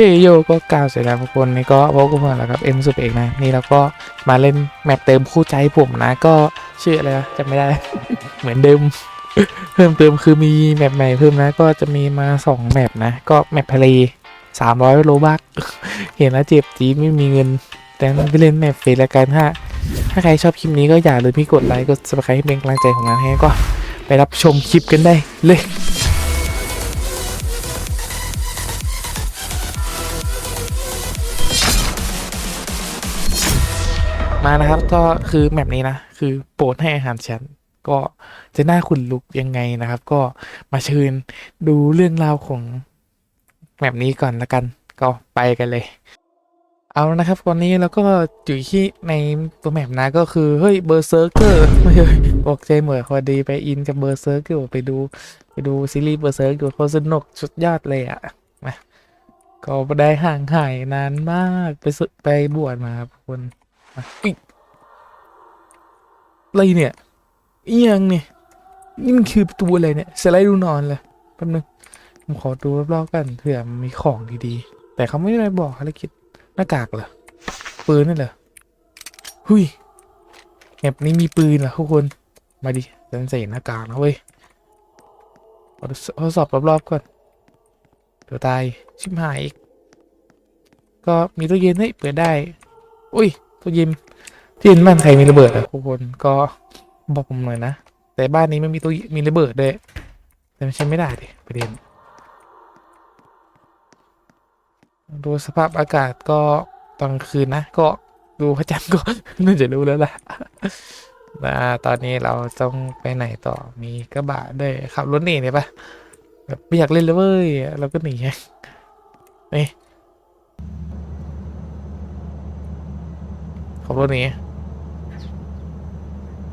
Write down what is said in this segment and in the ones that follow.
พี่โยก็กล่าวเสร็จแล้วทุกคนนี่ก็พบกับผมแล้วครับเอ็มสุดเอกนะนี่เราก็มาเล่นแมปเติมคู่ใจผมนะ ก็ชื่ออะไรวะจำไม่ได้ เหมือนเดิม เพิ่มเติมคือมีแมปใหม่เพิ่มนะ ก็จะมีมาสองแมปนะ ก็แมปทะเลสามร้อยโลบักเห็นแล้วเจ็บจีไม่มีเงิน แต่ไปเล่นแมปเฟรและกันถ้าถ้าใครชอบคลิปนี้ก็อย่าลืมพี่กดไลค์กด subscribe ให้เป็นกำลังใจของงานให้ก็ไปรับชมคลิปกันได้เลย มานะครับ ก็คือแมปนี้นะ คือโปรดให้อาหารฉันก็จะน่าขุนลุกยังไงนะครับ ก็มาเชิญดูเรื่องราวของแมปนี้ก่อนละกัน ก็ไปกันเลย เอานะครับตอนนี้เราก็อยู่ที่ในตัวแมปนะก็คือ เฮ้ยเบอร์เซอร์เกอร์ไม่ใช่ตกใจเหมือนพอดีไปอินกับเบอร์เซอร์เกอร์ไปดูไปดูซีรีส์เบอร์เซอร์ดูโคตรสนุกสุดยอดเลยอะมาก็ไม่ได้ห่างหายนานมากไปสึกไปบวชมาครับทุกคน อะอุ๊ยอะไรเนี่ยเอียงเนี่ยนี่มันคือประตูอะไรเนี่ยสไลด์ดูนอนเลยแป๊บนึงผมขอดูรอบๆกันเผื่อมีของดีๆ แต่เขาไม่ได้บอกภารกิจหน้ากากเหรอปืนนั่นเหรอหุยแมปนี้มีปืนเหรอทุกคนมาดิฉันใส่หน้ากากนะเว้ยเอทดสอบรอบๆก่อนเดี๋ยวตายชิบหายอีกก็มีตู้เย็นให้เปิดได้ อุ้ย ตู้ย็นที่บ้านใครมีระเบิดอะทุกคนก็บอกผมหน่อยนะ แต่บ้านนี้ไม่มีตู้มีระเบิดด้วยแต่มันใช้ไม่ได้ดิประเด็นดูสภาพอากาศก็ตอนคืนนะ ก็ดูพระจันทร์ก็น่าจะรู้แล้วล่ะนะตอนนี้เราต้องไปไหนต่อมีกระบะด้วยขับรถหนีเนี่ยปะแบบไม่อยากเล่นเลยเว้ยเราก็หนีไงนี่ ขับรถนี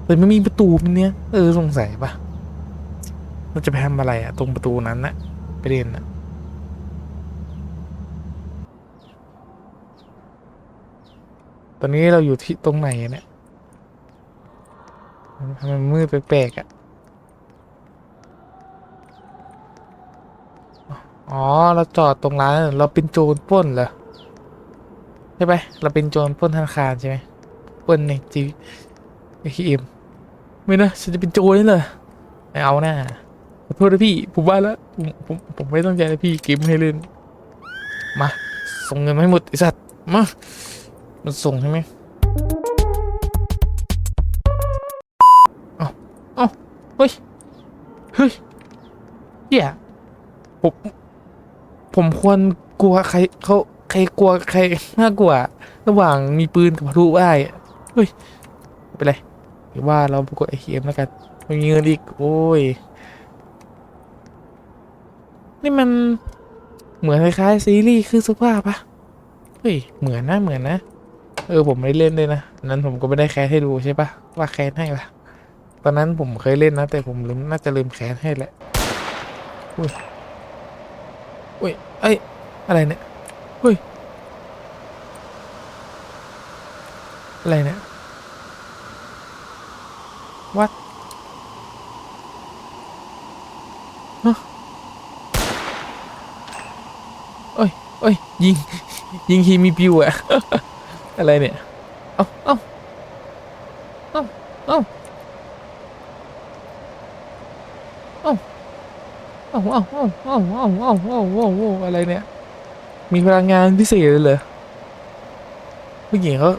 แต่ไม่มีประตูมันเนี้ยเออสงสัยปะเราจะไปทำอะไรอะตรงประตูนั้นนะประเด็นอะตอนนี้เราอยู่ที่ตรงไหนเนี่ยทำไมมันมืดแปลกๆอะอ๋อ เราจอดตรงร้าน เราเป็นโจรป้นเหรอ ใช่ไหมเราเป็นโจรปล้นธนาคารใช่ไหมปล้นในจีไอเอ็มไม่นะฉันจะเป็นโจรนี่เหรอไม่เอาหน้าขอโทษนะพี่ ผมว่าแล้วผมผมผมไม่ต้องใจนะพี่เกมให้เล่น มาส่งเงินมาให้หมดไอสัตว์มามันส่งใช่ไหมเฮ้ยเฮ้ยเหี้ยผมผมควรกลัวใครเขา รกลัวใครมากกว่าระหว่างมีปืนกับพลุได้เฮ้ยไม่เป็นไรหรือว่าเรากดไอเมแล้วกันไม่มีเงินอีก โอ้ย นี่มันเหมือนคล้ายๆซีรีส์คือสุภาพปะเฮ้ย เหมือนนะเหมือนนะ เออผมไม่เล่นเลยนะ นั้นผมก็ไม่ได้แคสให้ดูใช่ปะว่าแคสให้ปะตอนนั้นผมเคยเล่นนะ แต่ผมลืมน่าจะลืมแขนให้แหละอุ้ยอุ้ยเอ้ยอะไรเนี่ย อุ้ย อะไรเนี่ยวัดฮะเอ้ยเอ้ย ยิง ยิงฮีมีปิวอะอะไรเนี่ย เอ้าเอ้าเอ้าเอ้าเอ้าเอ้าเอ้าเอ้าเอ้าเอ้าเอ้าอะไรเนี่ย มีพลังงานพิเศษเลยเหรอผู้หญิงเขา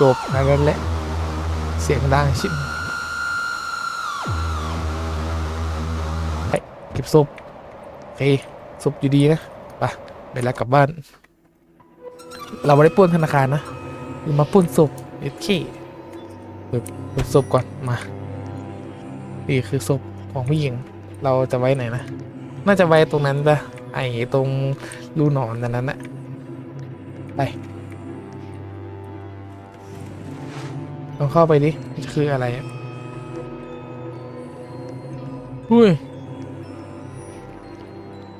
จบอันนั้นแหละ เสียงดังชิบไปเก็บศพโอเคศพอยู่ดีนะไปไปแล้วกลับบ้าน เราไม่ได้ป้นธนาคารนะเรามาป้นศพเอ็ดเคเปิดเปิดศพก่อนมา นี่คือศพ ของผู้หญิง เราจะไว้ไหนนะ น่าจะไว้ตรงนั้นปะไอ้ตรงรูหนอนอันนั้นนะไปลองเข้าไปดิคืออะไรอุ้ย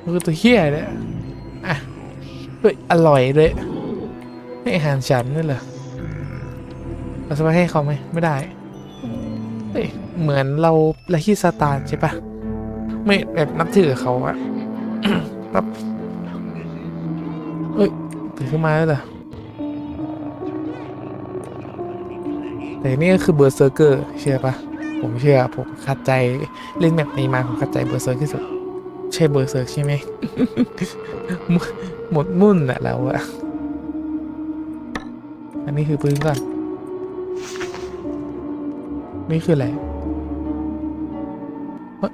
มือตัวเฮี้ยเนี่ยอะเฮ้ยอร่อยเลยให้อาหารฉันนี่เหรอเราจะไปให้เขาไหมไม่ได้ เหมือนเราละที่สตาร์ใช่ปะไม่แบบนับถือเขาอะแบบเอ้ยตื่นขึ้นมาแล้วเหรอแต่นี่ก็คือเบอร์เซอร์เกอร์เชื่อปะผมเชื่อผมคัดใจเล่นแบบนี้มาผมคัดใจเบอร์เซอร์ที่สุด ใช่เบอร์เซอร์ใช่ไหมหมดมุ่นอะเราอะอันนี้คือปืนก่อนนี่คืออะไร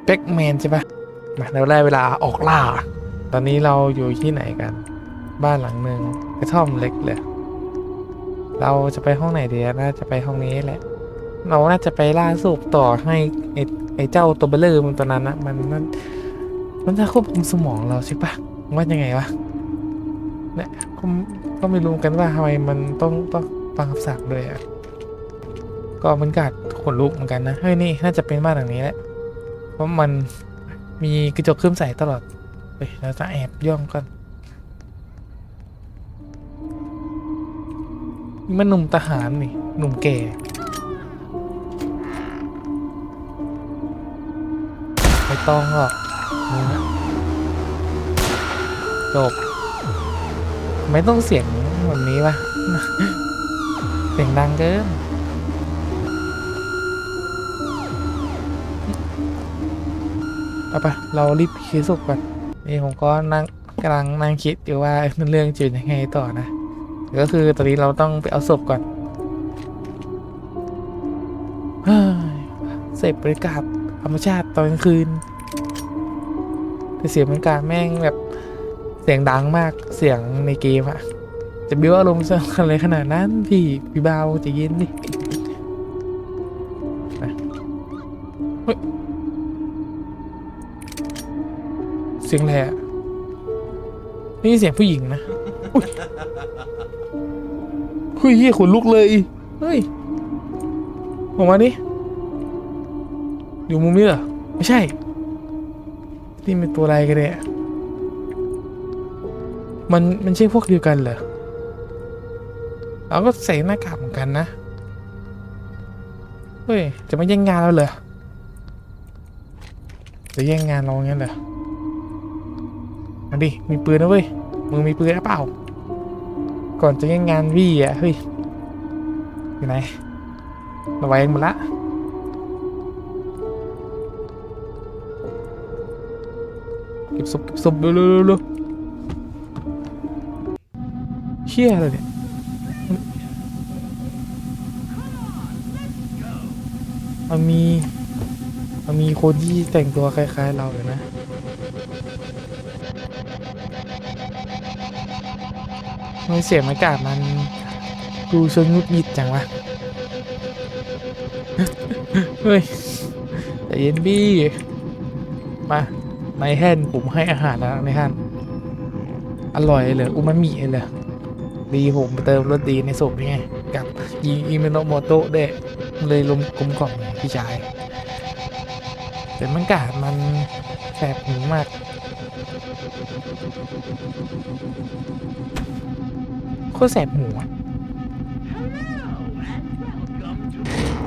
แบ็กแมนใช่ปะมาเราได้เวลาออกล่า ตอนนี้เราอยู่ที่ไหนกัน บ้านหลังหนึ่งกระท่อมเล็กเลย เราจะไปห้องไหนดีอะน่าจะไปห้องนี้แหละ เราน่าจะไปล่าสูบต่อให้ไอ้ไอ้เจ้าตัวเบลเลอร์มันตัวนั้นนะมันมันมันจะควบคุมสมองเราใช่ปะว่ายังไงวะเนี่ยก็ก็ไม่รู้กันว่าทำไมมันต้องต้องฟังคำสั่งด้วยอะก็มันกัดขนลุกเหมือนกันนะเฮ้ยนี่น่าจะเป็นบ้านหลังนี้แหละ ราะมันมีกระจกเคลื่อนใสตลอดเฮ้ยเราจะแอบย่องก่อนมันหนุ่มทหารนี่หนุ่มแก่ไม่ต้องหรอกจบ ไม่ต้องเสียงแบบนี้วะเสียงดังเกิน เอาไปเรารีบคิดสุกก่อนนี่ผมก็นั่งกำลังนั่งคิดอยู่ว่าเรื่องจะเป็นยังไงต่อนะก็คือตอนนี้เราต้องไปเอาศพก่อนเสพบรรยากาศธรรมชาติตอนกลางคืนแต่เสียงบรรยากาศแม่งแบบเสียงดังมากเสียงในเกมอะจะบิ้วอารมณ์อะไรขนาดนั้นพี่พี่เบาใจะเย็นดิ สียงอะไรอะนี่เสียงผู้หญิงนะอุ้ยเฮ้ยเฮียขนลุกเลย เฮ้ย ออกมาดิ อยู่มุมนี้เหรอ ไม่ใช่ นี่เป็นตัวอะไรกันเนี่ย มันมันใช่พวกเดียวกันเหรอเราก็ใส่หน้ากากเหมือนกันนะ เฮ้ย จะมาแย่งงานเราเหรอจะแย่งงานเรางั้นเหรอ มาดิ มีปืนนะเว้ย มึงมีปืนหรือเปล่า ก่อนจะย่งงานวี่อะ เฮ้ย อยู่ไหนระแวงหมดละเก็บศพเก็บศพเร็วเร็วเร็วเร็วเชี่ยอะไรเนี่ยมันมีมันมีคนที่แต่งตัวคล้ายๆเราอยู่นะ มเสียงอากาศมันดูชนงุดหงิดจังวะ เฮ้ยใจเย็นบี้มาในแฮนผมให้อาหารแล้วในแฮนอร่อยเลยอุมามิเลยดีผมเติมรสดีในศพนี่ไงกับยิงอิเมโนโมโตะเด้เลยลมกลมกล่อมไงพี่ชายแต่มันกาดมันแสบหูมากโค ตรแสบหูอะ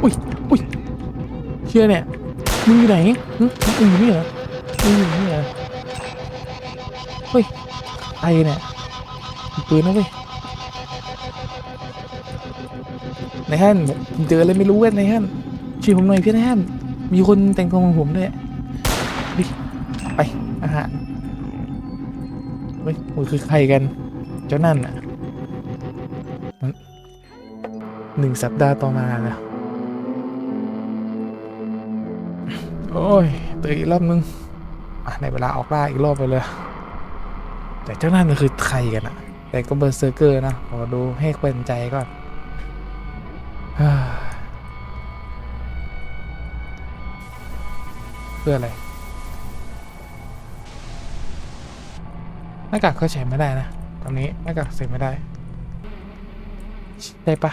อุ้ยอุ้ยเชื่อเนี่ยมึงอยู่ไหนมึงอยู่นี่เหรออืมนี่เหรอเฮ้ยไอเนี่ยปืนนะเว้ยในห้างผมเจออะไรไม่รู้เว้ยในห้างช่วยผมหน่อยพี่ในห้างมีคนแต่งตัวเหมือนผมด้วยไปอาหารเฮ้ยมันคือใครกัน เจ้านั่นอะ หนึ่งสัปดาห์ต่อมานะโอ้ยตื่นอีกรอบนึงในเวลาออกล่าอีกรอบไปเลย แต่เจ้านั่นมันคือใครกันอะแต่ก็เบอร์เซอร์เกอร์นะขอดูให้เป็นใจก่อนเพื่ออะไรหน้ากากก็ใช้ไม่ได้นะ ตอนนี้หน้ากากใส่ไม่ได้ ได้ปะ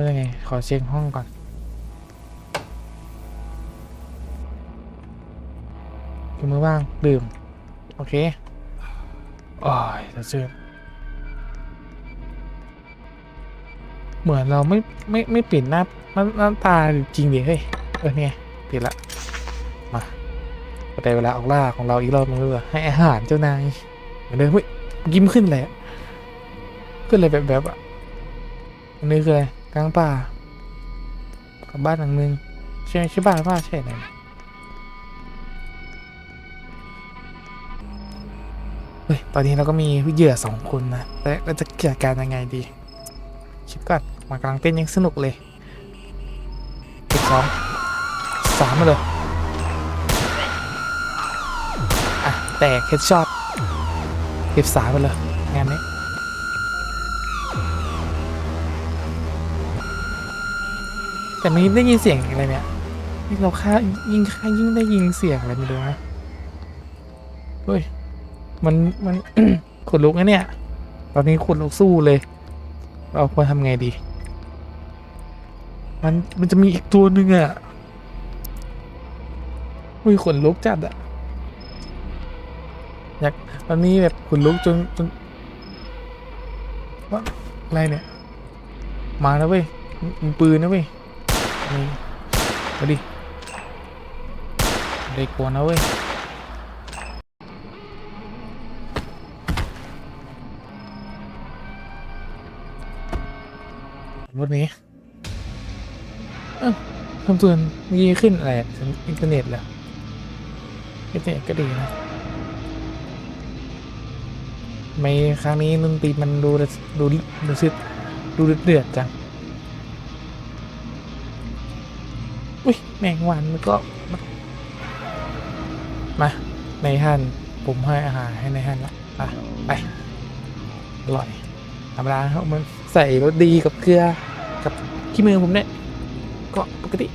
ว่ายังไง ขอเช็คห้องก่อนยกมือว่าง ดื่ม โอเค โอ้ยจะชื่นเหมือนเราไม่ไม่ไม่ปลี่ยนหน้าหน้าน้าตาจริงดิเฮ้ย เออเนี่ยปลี่ยนละ มาก็ได้เวลาออกล่าของเราอีกรอบนึงเลยว่ะให้อาหารเจ้านายเหมือนเดิมเฮ้ยยิ้มขึ้นเลยขึ้นเลยแบบแบบอะอันนี้คืออะไร กลางป่า กับบ้านหลังนึงใช่ใช่อบ้านหรือเปล่าใช่ไหนเฮ้ย ตอนนี้เราก็มีเหยื่อสองคนนะ แต่เราจะจัดการยังไงดีคิดก่อนมากำลังเต้นยังสนุกเลยเก็บสองสามมาเลยอะ แต่เฮดช็อตเก็บสามไปเลยงานนี้ แต่ไม่ได้ยินเสียงอะไรเนี่ยนี่เราค่ายิงค่ายิ่งได้ยินเสียงอะไรไม่รู้นะเฮ้ยมันมันขุนลุกนะเนี่ย ตอนนี้ขุนลุกสู้เลย เราควรทำไงดี มันมันจะมีอีกตัวหนึ่งอะอุ้ยขนลุกจัดอะอยากตอนนี้แบบขนลุกจนจนว่าอะไรเนี่ย มาแล้วเว้ยมงปืนนะเว้ย มาดิเด็กกวนะเว้ยรถนี้เอ้าคำเตือนมีขึ้นอะไรอะอินเทอร์เน็ตเหรออินเทอร์เน็ตก็ดีนะไม่ครั้งนี้ดนตรีมันดูดูดูซิดูเดือดจัง อุ้ยแมงวันมันก็ มาในฮันผมให้อาหารให้ในฮันละไปไปอร่อยธรรมดาครับมันใส่รสดีกับเกลือกับขี้มือผมเนี่ยก็ปกติ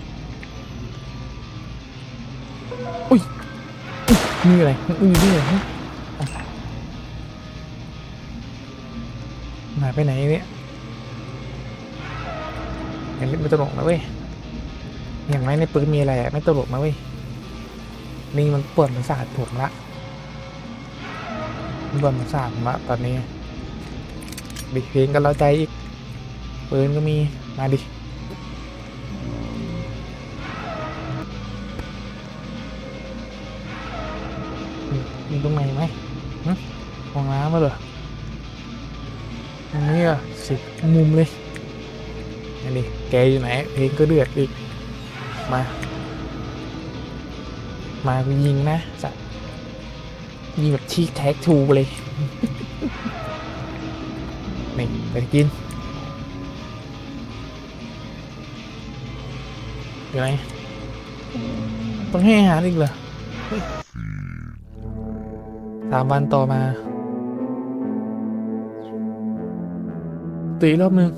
อุ้ยนี่อะไรอุ้ยนี่อะไรหายไปไหนเนี่ยอย่างนี้ไม่ตลกนะเว้ย อย่างไรในปืนมีอะไรไม่ตลกนะเว้ยนี่มันปวดประสาทผมละมันปวดประสาทผมละตอนนี้ดิเพลงกันเราใจอีกปืนก็มีมาดิมีตรงไหนไหมหึห้องน้ำมาเหรอตรงนี้อะสิมุมเลยอันนี้แกอยู่ไหนเพลงก็เดือดอีก มา มากูยิงนะจะยิงแบบชีกแท็กทูเลยนี่ไปกินอยู่ไหนต้องให้อาหารอีกเหรอสามวันต่อมาตีรอบนึง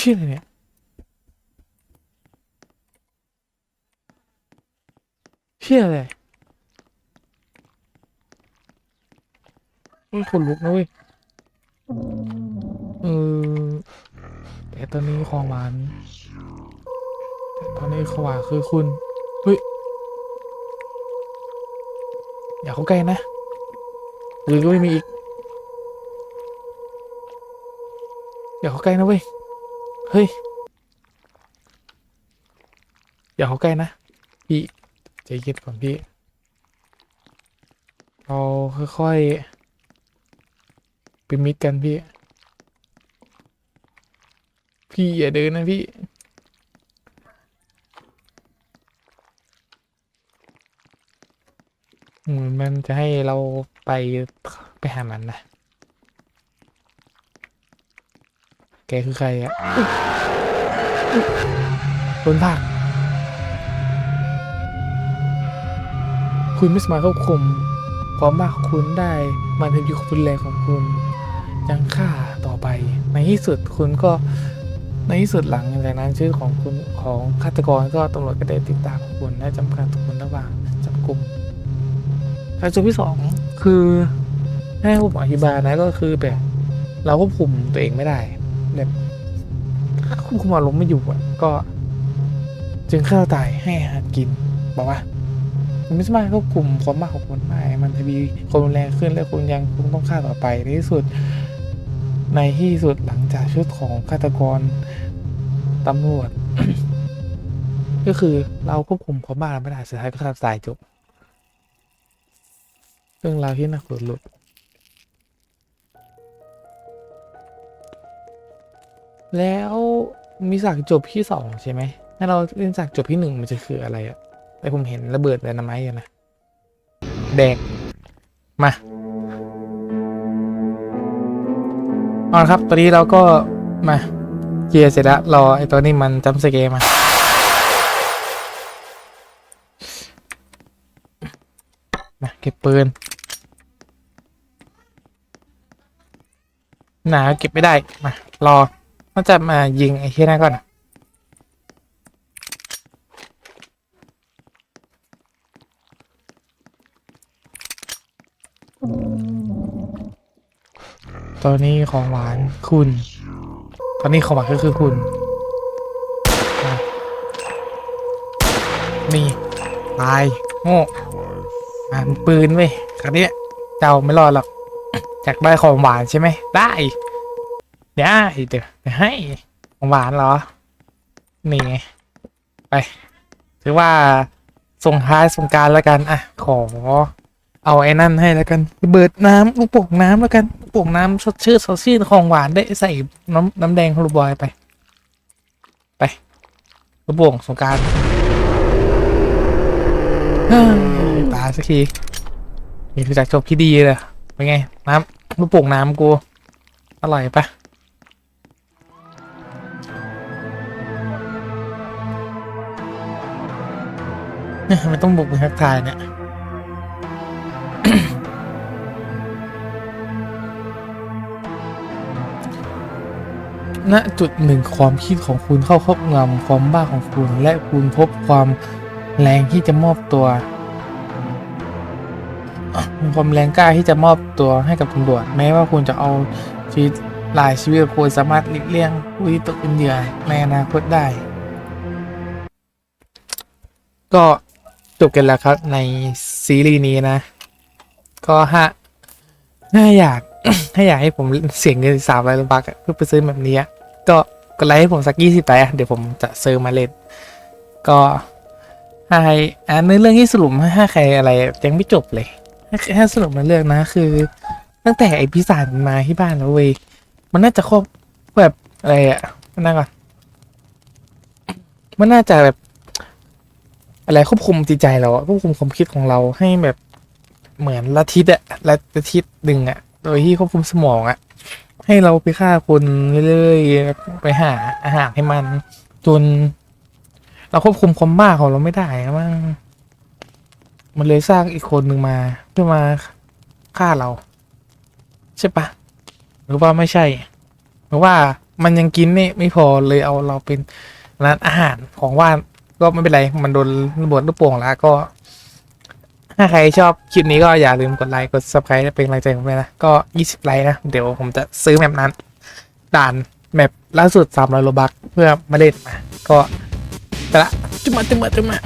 ชี่ยอะไรเนี่ยเชี่ยอะไรเฮ้ยขนลุกนะเว้ย เออ แต่ตอนนี้ของหวานแต่ตอนนี้ขวาคือคุณ เฮ้ย อย่าเข้าใกล้นะหรือก็ไม่มีอีก อย่าเข้าใกล้นะเว้ย เฮ้ย อย่าเข้าใกล้นะ พี่ใจเย็นก่อนพี่ เราค่อยๆเป็นมิตรกันพี่ พี่อย่าเดินนะพี่เหมือนมันจะให้เราไปไปหามันนะ แกคือใครอะอุ๊ยอุ๊ยโดนผลัก คุณไม่สามารถควบคุมความมากของคุณได้ มันถึงอยู่กับรุนแรงของคุณยังฆ่าต่อไป ในที่สุดคุณก็ในที่สุดหลังจากนั้นชื่อของคุณของฆาตกรก็ตำรวจก็ได้ติดตามคุณและจำกัดคุณระหว่างจับกลุ่มการจุดที่สองคือให้ผมอธิบายนะก็คือแบบ เราควบคุมตัวเองไม่ได้ แบบควบคุมอารมณ์ไม่อยู่อะก็ จึงฆ่าตายให้อาหารกินบอกว่าคุณไม่สามารถควบคุมความมากของคุณได้มันทวีความรุนแรงขึ้นและคุณยังคงต้องฆ่าต่อไปในที่สุด ในที่สุดหลังจากชุดของฆาตกรตำรวจ ก็คือเราควบคุมเขาบ้านไม่ได้สุดท้ายก็ทำตายจบเรื่องราวที่น่าขนลุก แล้วมีฉากจบที่สองใช่ไหมถ้าเราเล่นฉากจบที่หนึ่งมันจะคืออะไรอะแต่ผมเห็นระเบิดไดนาไมต์อะนะ แดงมา เอาละครับ ตอนนี้เราก็มาเคลียร์เสร็จแล้วรอไอ้ตัวนี้มันจำสเกร์มามาเก็บปืน หนาเก็บไม่ได้ มา รอ มันจะมายิงไอ้เฮียนั่นก่อนนะตอนนี้ของหวานคุณ ตอนนี้ของหวานก็คือคุณมานี่ตายโง่อ่านปืนเว้ยคราวนี้เจ้าไม่รอดหรอก อยากได้ของหวานใช่ไหม ได้ ได้เดี๋ยวเดี๋ยวให้ของหวานเหรอ นี่ไง ไป ถือว่าส่งท้ายสงการแล้วกัน อะ ขอ เอาไอ้นั่นให้แล้วกันเบิดน้ำลูกโป่งน้ำแล้วกันลูกโป่งน้ำสดชื่นสดชื่นของหวานได้ใส่น้ำน้ำแดงของลูกบอยไป ไปลูกโป่งสงการตาสักทีนี่คือจากจบที่ดีเลยเป็นไง น้ำลูกโป่งน้ำกู อร่อยปะ ไม่ต้องบุกไปทักทายเนี่ยณจุดหนึ่งความคิดของคุณเข้าครอบงำความบ้าของคุณ และคุณพบความแรงที่จะมอบตัวมีความแรงกล้าที่จะมอบตัวให้กับตำรวจแม้ว่าคุณจะเอาชีวิตหลายชีวิตคุณสามารถหลีกเลี่ยงผู้ที่ตกเป็นเหยื่อในอนาคตได้ ก็ จบกันแล้วครับในซีรีส์นี้นะ ก็ฮะถ้าอยากถ้าอยากให้ผมเสียงเงินสามร้อยบาทเพื่อไปซื้อแบบนี้อะก็กดไลค์ให้ผมสักยี่สิบไลค์อะเดี๋ยวผมจะซื้อมาเล่นก็ใครอ่านเรื่องที่สรุปถ้าใครอะไรยังไม่จบเลยถ้าสรุปมาเรื่องนะ คือ ตั้งแต่ไอพิสานมาที่บ้านแล้วเว้ยมันน่าจะครบแบบอะไรอะนั่นก่อนมันน่าจะแบบ อะไรควบคุมจิตใจเราควบคุมความคิดของเราให้แบบเหมือนละทิศอะละทิศหนึ่งอะโดยที่ควบคุมสมองอะให้เราไปฆ่าคนเรื่อยๆไปหาอาหารให้มันจนเราควบคุมความบ้าของเราไม่ได้อะมั้งมันเลยสร้างอีกคนหนึ่งมา เพื่อมาฆ่าเรา ใช่ปะหรือว่าไม่ใช่ หรือว่ามันยังกินไม่ไม่พอเลยเอาเราเป็นร้านอาหารของว่าน ก็ไม่เป็นไร มันโดนระเบิดลูกโป่งแล้วก็ ถ้าใครชอบคลิปนี้ก็อย่าลืมกดไลค์กด subscribe เป็นกำลังใจผมด้วยนะ ก็ 20 ไลค์นะ เดี๋ยวผมจะซื้อแมปนั้น ด่านแมปล่าสุด300โลบักเพื่อมาเล่นมาก็ไปละจุ๊มาจุ๊มาจุ๊มา